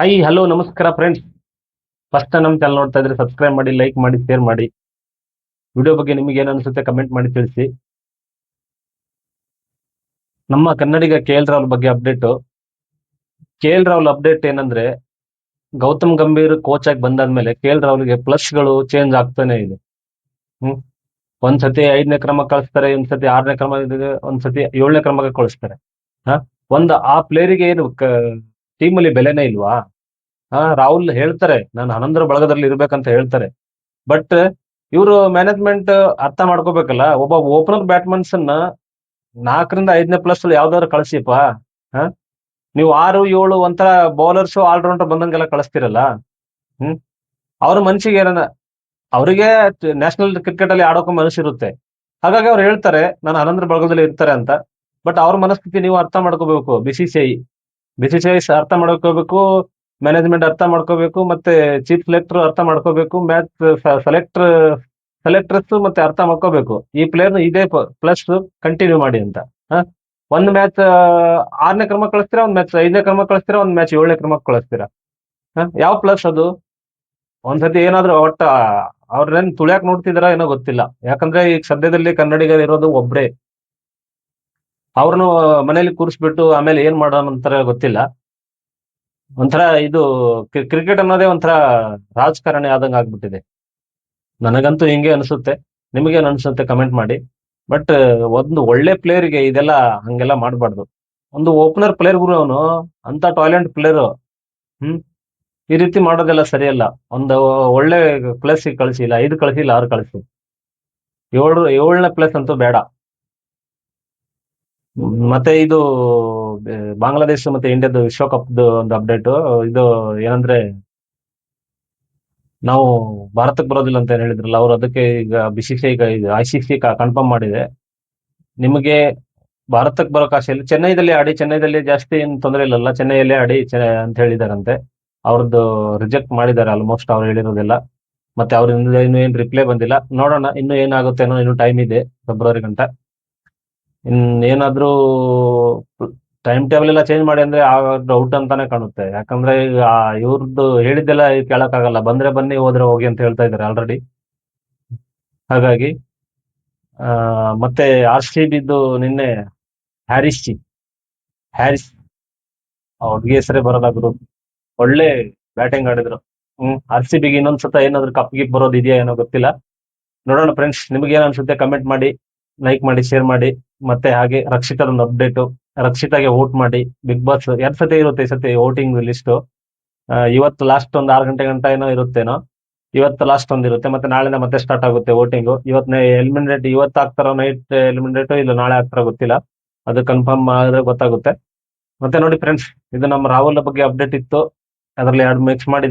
Hi hello ನಮಸ್ಕಾರ friends first ನಮ್ಮ channel ನೋಡ್ತಾ ಇದ್ರೆ ಸಬ್ಸ್ಕ್ರೈಬ್ ಮಾಡಿ ಲೈಕ್ ಮಾಡಿ ಶೇರ್ ಮಾಡಿ. ವಿಡಿಯೋ ಬಗ್ಗೆ ನಿಮಗೆ ಏನು ಅನಿಸುತ್ತೆ ಕಮೆಂಟ್ ಮಾಡಿ ತಿಳಿಸಿ. ನಮ್ಮ ಕನ್ನಡಿಗ ಕೆ ಎಲ್ ರಾಹುಲ್ ಬಗ್ಗೆ update K L Rahul update ಏನಂದ್ರೆ, ಗೌತಮ್ ಗಂಭೀರ್ ಕೋಚ್ ಆಗಿ ಬಂದಾದ್ಮೇಲೆ ಕೆ ಎಲ್ ರಾಹುಲ್ಗೆ ಪ್ಲಸ್ಗಳು ಚೇಂಜ್ ಆಗ್ತಾನೆ ಇದೆ. ಹ್ಮ್? ಒಂದ್ಸತಿ ಐದನೇ ಕ್ರಮ ಕಳಿಸ್ತಾರೆ, ಒಂದ್ಸತಿ ಆರನೇ ಕ್ರಮ ಒಂದ್ಸತಿ ಏಳನೇ ಕ್ರಮಕ್ಕೆ ಕಳಿಸ್ತಾರೆ. ಹ? ಒಂದು ಆ ಪ್ಲೇಯರಿಗೆ ಏನು ಟೀಮಲ್ಲಿ ಬೆಲೆನೇ ಇಲ್ವಾ? ಹಾ ರಾಹುಲ್ ಹೇಳ್ತಾರೆ, ನಾನು ಹನ್ನೊಂದರ ಬಳಗದಲ್ಲಿ ಇರ್ಬೇಕಂತ ಹೇಳ್ತಾರೆ. ಬಟ್ ಇವರು ಮ್ಯಾನೇಜ್ಮೆಂಟ್ ಅರ್ಥ ಮಾಡ್ಕೋಬೇಕಲ್ಲ, ಒಬ್ಬ ಓಪನರ್ ಬ್ಯಾಟ್ಮನ್ಸ್ ಅನ್ನ ನಾಲ್ಕರಿಂದ ಐದನೇ ಪ್ಲಸ್ ಯಾವ್ದಾದ್ರು ಕಳಿಸಿಪ್ಪ ಹಾ? ನೀವು ಆರು, ಏಳು ಒಂಥರ ಬೌಲರ್ಸ್ ಆಲ್ರೌಂಡರ್ ಬಂದಂಗೆಲ್ಲ ಕಳಿಸ್ತಿರಲ್ಲ, ಹ್ಮ್? ಅವ್ರ ಮನ್ಸಿಗೆ ಏನನ, ಅವರಿಗೆ ನ್ಯಾಷನಲ್ ಕ್ರಿಕೆಟ್ ಅಲ್ಲಿ ಆಡೋಕೆ ಮನಸ್ಸಿರುತ್ತೆ. ಹಾಗಾಗಿ ಅವ್ರು ಹೇಳ್ತಾರೆ, ನಾನು ಹನ್ನೊಂದರ ಬಳಗದಲ್ಲಿ ಇರ್ತಾರೆ ಅಂತ. ಬಟ್ ಅವ್ರ ಮನಸ್ಥಿತಿ ನೀವು ಅರ್ಥ ಮಾಡ್ಕೋಬೇಕು ಬಿಸಿಸಿಐ ಬಿಸಿಸಿಐ ಅರ್ಥ ಮಾಡ್ಕೋಬೇಕು ಮ್ಯಾನೇಜ್ಮೆಂಟ್ ಅರ್ಥ ಮಾಡ್ಕೋಬೇಕು, ಮತ್ತೆ ಚೀಫ್ ಸೆಲೆಕ್ಟರ್ ಅರ್ಥ ಮಾಡ್ಕೋಬೇಕು ಮ್ಯಾಚ್ ಸೆಲೆಕ್ಟರ್ ಸೆಲೆಕ್ಟರ್ಸ್ ಮತ್ತೆ ಅರ್ಥ ಮಾಡ್ಕೋಬೇಕು. ಈ ಪ್ಲೇಯರ್ ಇದೇ ಪ್ಲಸ್ ಕಂಟಿನ್ಯೂ ಮಾಡಿ ಅಂತ? ಒಂದ್ ಮ್ಯಾಚ್ ಆರನೇ ಕ್ರಮ ಕಳಿಸ್ತೀರಾ, ಒಂದ್ ಮ್ಯಾಚ್ ಐದನೇ ಕ್ರಮ ಕಳಿಸ್ತೀರಾ, ಒಂದ್ ಮ್ಯಾಚ್ ಏಳನೇ ಕ್ರಮಕ್ಕೆ ಕಳಿಸ್ತೀರಾ? ಯಾವ ಪ್ಲಸ್ ಅದು? ಒಂದ್ಸತಿ ಏನಾದ್ರು ಒಟ್ಟ ಅವ್ರನ್ನ ತುಳಿಯಾಕ್ ನೋಡ್ತಿದಾರ ಏನೋ ಗೊತ್ತಿಲ್ಲ. ಯಾಕಂದ್ರೆ ಈಗ ಸದ್ಯದಲ್ಲಿ ಕನ್ನಡಿಗರು ಇರೋದು ಒಬ್ರೇ. ಅವ್ರನ್ನು ಮನೇಲಿ ಕೂರಿಸ್ಬಿಟ್ಟು ಆಮೇಲೆ ಏನ್ ಮಾಡೋಣ ಅಂತಾರೆ ಗೊತ್ತಿಲ್ಲ. ಒಂಥರ ಇದು ಕ್ರಿಕೆಟ್ ಅನ್ನೋದೇ ಒಂಥರ ರಾಜಕಾರಣಿ ಆದಂಗ ಆಗ್ಬಿಟ್ಟಿದೆ. ನನಗಂತೂ ಹಿಂಗೆ ಅನ್ಸುತ್ತೆ. ನಿಮಗೆ ಅನ್ಸುತ್ತೆ ಕಮೆಂಟ್ ಮಾಡಿ. ಬಟ್ ಒಂದು ಒಳ್ಳೆ ಪ್ಲೇಯರ್ಗೆ ಇದೆಲ್ಲ ಹಂಗೆಲ್ಲ ಮಾಡಬಾರ್ದು. ಒಂದು ಓಪನರ್ ಪ್ಲೇಯರ್ ಗುರು ಅವನು ಅಂತ ಟಾಯ್ಲೆಂಟ್ ಪ್ಲೇಯರು ಹ್ಮ್, ಈ ರೀತಿ ಮಾಡೋದೆಲ್ಲ ಸರಿಯಲ್ಲ. ಒಂದು ಒಳ್ಳೆ ಪ್ಲೇಸ್ ಕಳಿಸಿಲ್ಲ ಐದು ಕಳಿಸಿಲ್ಲ ಆರು ಕಳಿಸಿ. ಏಳು, ಏಳನೇ ಪ್ಲೇಸ್ ಅಂತೂ ಬೇಡ. ಮತ್ತೆ ಇದು ಬಾಂಗ್ಲಾದೇಶ ಮತ್ತೆ ಇಂಡಿಯಾದ ವಿಶ್ವಕಪ್ದು ಒಂದು ಅಪ್ಡೇಟ್ ಇದು ಏನಂದ್ರೆ, ನಾವು ಭಾರತಕ್ಕೆ ಬರೋದಿಲ್ಲ ಅಂತ ಹೇಳಿದ್ರಲ್ಲ, ಅವ್ರು ಅದಕ್ಕೆ ಈಗ ಬಿಸಿಸಿ ಸಿ ಸಿ ಈಗ ಐ ಸಿ ಕನ್ಫರ್ಮ್ ಮಾಡಿದೆ. ನಿಮಗೆ ಭಾರತಕ್ಕೆ ಬರೋ ಕಾಶಿಯಲ್ಲಿ ಚೆನ್ನೈದಲ್ಲಿ ಆಡಿ, ಚೆನ್ನೈದಲ್ಲಿ ಜಾಸ್ತಿ ಏನು ತೊಂದರೆ ಇಲ್ಲಲ್ಲ, ಚೆನ್ನೈಯಲ್ಲೇ ಆಡಿ ಅಂತ ಹೇಳಿದಾರಂತೆ. ಅವ್ರದ್ದು ರಿಜೆಕ್ಟ್ ಮಾಡಿದ್ದಾರೆ ಆಲ್ಮೋಸ್ಟ್ ಅವ್ರು ಹೇಳಿರೋದೆಲ್ಲ. ಮತ್ತೆ ಅವ್ರಿಂದ ಇನ್ನು ಏನ್ ರಿಪ್ಲೈ ಬಂದಿಲ್ಲ. ನೋಡೋಣ, ಇನ್ನು ಏನಾಗುತ್ತೆ ಅನ್ನೋ, ಇನ್ನು ಟೈಮ್ ಇದೆ ಫೆಬ್ರವರಿ ಗಂಟ. ಇನ್ ಏನಾದ್ರೂ ಟೈಮ್ ಟೇಬಲ್ ಎಲ್ಲ ಚೇಂಜ್ ಮಾಡಿ ಅಂದ್ರೆ ಡೌಟ್ ಅಂತಾನೆ ಕಾಣುತ್ತೆ. ಯಾಕಂದ್ರೆ ಈಗ ಇವ್ರದ್ದು ಹೇಳಿದ್ದೆಲ್ಲ ಕೇಳಕ್ಕಾಗಲ್ಲ ಬಂದ್ರೆ ಬನ್ನಿ, ಹೋದ್ರೆ ಹೋಗಿ ಅಂತ ಹೇಳ್ತಾ ಇದ್ದಾರೆ ಆಲ್ರೆಡಿ ಹಾಗಾಗಿ ಮತ್ತೆ ಆರ್ ಸಿ ಬಿದ್ದು ನಿನ್ನೆ ಹ್ಯಾರಿಸ್ ಜಿ, ಹ್ಯಾರಿಸ್ ಅವ್ರಿಗೆ ಹೆಸರೇ ಬರೋದ ಒಳ್ಳೆ ಬ್ಯಾಟಿಂಗ್ ಆಡಿದ್ರು. ಹ್ಮ್ ಆರ್ ಸಿ ಬಿಗೆ ಇನ್ನೊಂದ್ಸತ ಏನಾದ್ರು ಕಪ್ ಗಿಪ್ ಬರೋದು ಇದೆಯಾ ಏನೋ ಗೊತ್ತಿಲ್ಲ. ನೋಡೋಣ ಫ್ರೆಂಡ್ಸ್ ನಿಮ್ಗೆ ಏನ್ ಅನ್ಸುತ್ತೆ ಕಮೆಂಟ್ ಮಾಡಿ ಲೈಕ್ ಮಾಡಿ ಶೇರ್ ಮಾಡಿ, ಮತ್ತೆ ಹಾಗೆ ರಕ್ಷಿತರೊಂದು ಅಪ್ಡೇಟ್ ರಕ್ಷಿತಾಗೆ ವೋಟ್ ಮಾಡಿ ಬಿಗ್ ಬಾಸ್ ಎರಡ್ ಸತಿ ಇರುತ್ತೆ ಈ ಸತಿ ವೋಟಿಂಗ್ ಲಿಸ್ಟ್ ಇವತ್ತು ಲಾಸ್ಟ್ ಒಂದ್ ಆರು ಗಂಟೆ ಗಂಟ ಏನೋ ಇರುತ್ತೇನೋ, ಇವತ್ತು ಲಾಸ್ಟ್ ಒಂದ್ ಇರುತ್ತೆ, ಮತ್ತೆ ನಾಳೆಯಿಂದ ಮತ್ತೆ ಸ್ಟಾರ್ಟ್ ಆಗುತ್ತೆ ವೋಟಿಂಗ್ ಇವತ್ತು ಎಲಿಮಿನೇಟ್ ಇವತ್ತು ಆಗ್ತಾರೋ ನೈಟ್ ಎಲಿಮಿನೇಟ್ ಇಲ್ಲ ನಾಳೆ ಆಗ್ತಾರೋ ಗೊತ್ತಿಲ್ಲ. ಅದು ಕನ್ಫರ್ಮ್ ಆದ್ರೆ ಗೊತ್ತಾಗುತ್ತೆ. ಮತ್ತೆ ನೋಡಿ ಫ್ರೆಂಡ್ಸ್ ಇದು ನಮ್ಮ ರಾಹುಲ್ ಬಗ್ಗೆ ಅಪ್ಡೇಟ್ ಇತ್ತು. ಅದರಲ್ಲಿ ಎರಡು ಮಿಕ್ಸ್ ಮಾಡಿ